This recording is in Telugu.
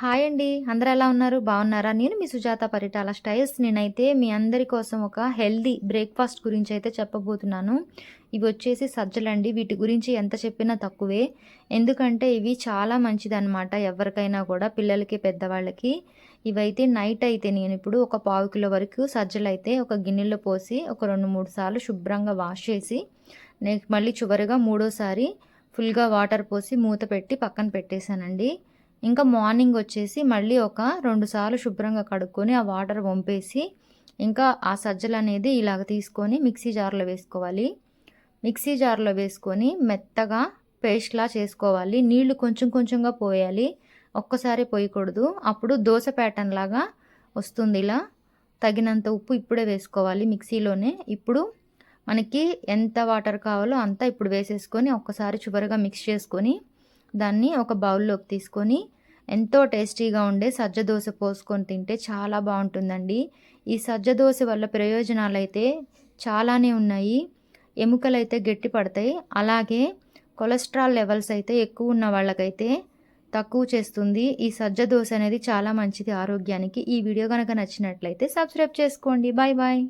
హాయ్ అండి. అందరూ ఎలా ఉన్నారు? బాగున్నారా? నేను మీ సుజాత పరిటాల స్టైల్స్. నేనైతే మీ అందరి కోసం ఒక హెల్దీ బ్రేక్ఫాస్ట్ గురించి అయితే చెప్పబోతున్నాను. ఇవి వచ్చేసి సజ్జలండి. వీటి గురించి ఎంత చెప్పినా తక్కువే. ఎందుకంటే ఇవి చాలా మంచిదన్నమాట ఎవరికైనా కూడా పిల్లలకి పెద్దవాళ్ళకి. ఇవైతే నైట్ అయితే నేను ఇప్పుడు ఒక పావు కిలో వరకు సజ్జలు అయితే ఒక గిన్నెలో పోసి ఒక రెండు మూడు సార్లు శుభ్రంగా వాష్ చేసి నెక్స్ట్ మళ్ళీ చివరిగా మూడోసారి ఫుల్గా వాటర్ పోసి మూత పెట్టి పక్కన పెట్టేశానండి. ఇంకా మార్నింగ్ వచ్చేసి మళ్ళీ ఒక రెండు సార్లు శుభ్రంగా కడుక్కొని ఆ వాటర్ వంపేసి ఇంకా ఆ సజ్జలు అనేది ఇలాగ తీసుకొని మిక్సీ జార్లో వేసుకోవాలి. మిక్సీ జార్లో వేసుకొని మెత్తగా పేస్ట్లా చేసుకోవాలి. నీళ్ళు కొంచెం కొంచెంగా పోయాలి. ఒక్కసారి పోయకూడదు. అప్పుడు దోశ ప్యాటర్న్ లాగా వస్తుంది ఇలా. తగినంత ఉప్పు ఇప్పుడే వేసుకోవాలి మిక్సీలోనే. ఇప్పుడు మనకి ఎంత వాటర్ కావాలో అంతా ఇప్పుడు వేసేసుకొని ఒక్కసారి చివరిగా మిక్స్ చేసుకొని దాన్ని ఒక బౌల్లోకి తీసుకొని ఎంతో టేస్టీగా ఉండే సజ్జ దోశ పోసుకొని తింటే చాలా బాగుంటుందండి. ఈ సజ్జ దోశ వల్ల ప్రయోజనాలు అయితే చాలానే ఉన్నాయి. ఎముకలు అయితే గట్టి పడతాయి. అలాగే కొలెస్ట్రాల్ లెవెల్స్ అయితే ఎక్కువ ఉన్న వాళ్ళకైతే తక్కువ చేస్తుంది. ఈ సజ్జ దోశ అనేది చాలా మంచిది ఆరోగ్యానికి. ఈ వీడియో కనుక నచ్చినట్లయితే సబ్స్క్రైబ్ చేసుకోండి. Bye bye.